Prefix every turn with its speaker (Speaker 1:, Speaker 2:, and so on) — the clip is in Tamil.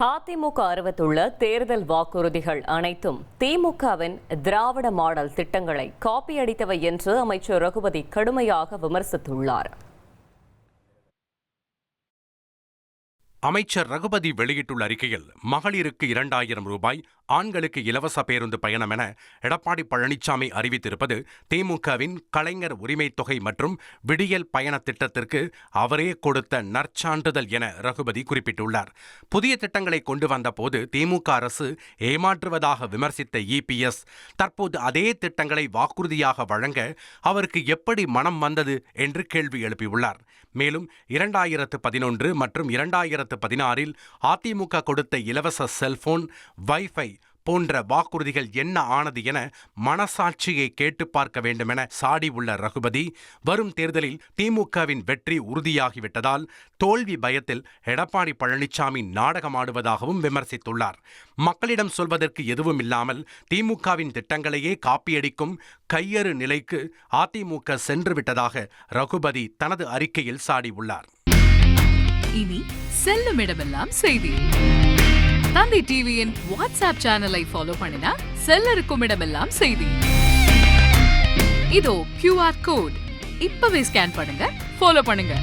Speaker 1: அதிமுக அறிவித்துள்ள தேர்தல் வாக்குறுதிகள் அனைத்தும் திமுகவின் திராவிட மாடல் திட்டங்களை காப்பியடித்தவை என்று அமைச்சர் ரகுபதி கடுமையாக விமர்சித்துள்ளார்.
Speaker 2: அமைச்சர் ரகுபதி வெளியிட்டுள்ள அறிக்கையில் மகளிருக்கு இரண்டாயிரம் ரூபாய் ஆண்களுக்கு இலவச பேருந்து பயணம் என எடப்பாடி பழனிசாமி அறிவித்திருப்பது திமுகவின் கலைஞர் உரிமைத் தொகை மற்றும் விடியல் பயண திட்டத்திற்கு அவரே கொடுத்த நற்சான்றிதழ் என ரகுபதி குறிப்பிட்டுள்ளார். புதிய திட்டங்களை கொண்டு வந்தபோது திமுக அரசு ஏமாற்றுவதாக விமர்சித்த இபிஎஸ் தற்போது அதே திட்டங்களை வாக்குறுதியாக வழங்க அவருக்கு எப்படி மனம் வந்தது என்று கேள்வி எழுப்பியுள்ளார். மேலும் இரண்டாயிரத்து பதினொன்று மற்றும் இரண்டாயிரத்து பதினாறில் அதிமுக கொடுத்த இலவச செல்போன் வைஃபை போன்ற வாக்குறுதிகள் என்ன ஆனது என மனசாட்சியை கேட்டு பார்க்க வேண்டுமென சாடி உள்ள ரகுபதி வரும் தேர்தலில் திமுகவின் வெற்றி உறுதியாகிவிட்டதால் தோல்வி பயத்தில் எடப்பாடி பழனிசாமி நாடகமாடுவதாகவும் விமர்சித்துள்ளார். மக்களிடம் சொல்வதற்கு எதுவும் இல்லாமல் திமுகவின் திட்டங்களையே காப்பியடிக்கும் கையறு நிலைக்கு அதிமுக சென்று விட்டதாக ரகுபதி தனது அறிக்கையில் சாடியுள்ளார்.
Speaker 3: இனி செல்லும் இடமெல்லாம் செய்தி. தந்தி டிவியின் வாட்ஸ்அப் சேனலை ஃபாலோ பண்ணினா செல்ல இருக்கும் இடமெல்லாம் செய்தி. இதோ கியூஆர் கோட் இப்பவே ஸ்கேன் பண்ணுங்க ஃபாலோ பண்ணுங்க.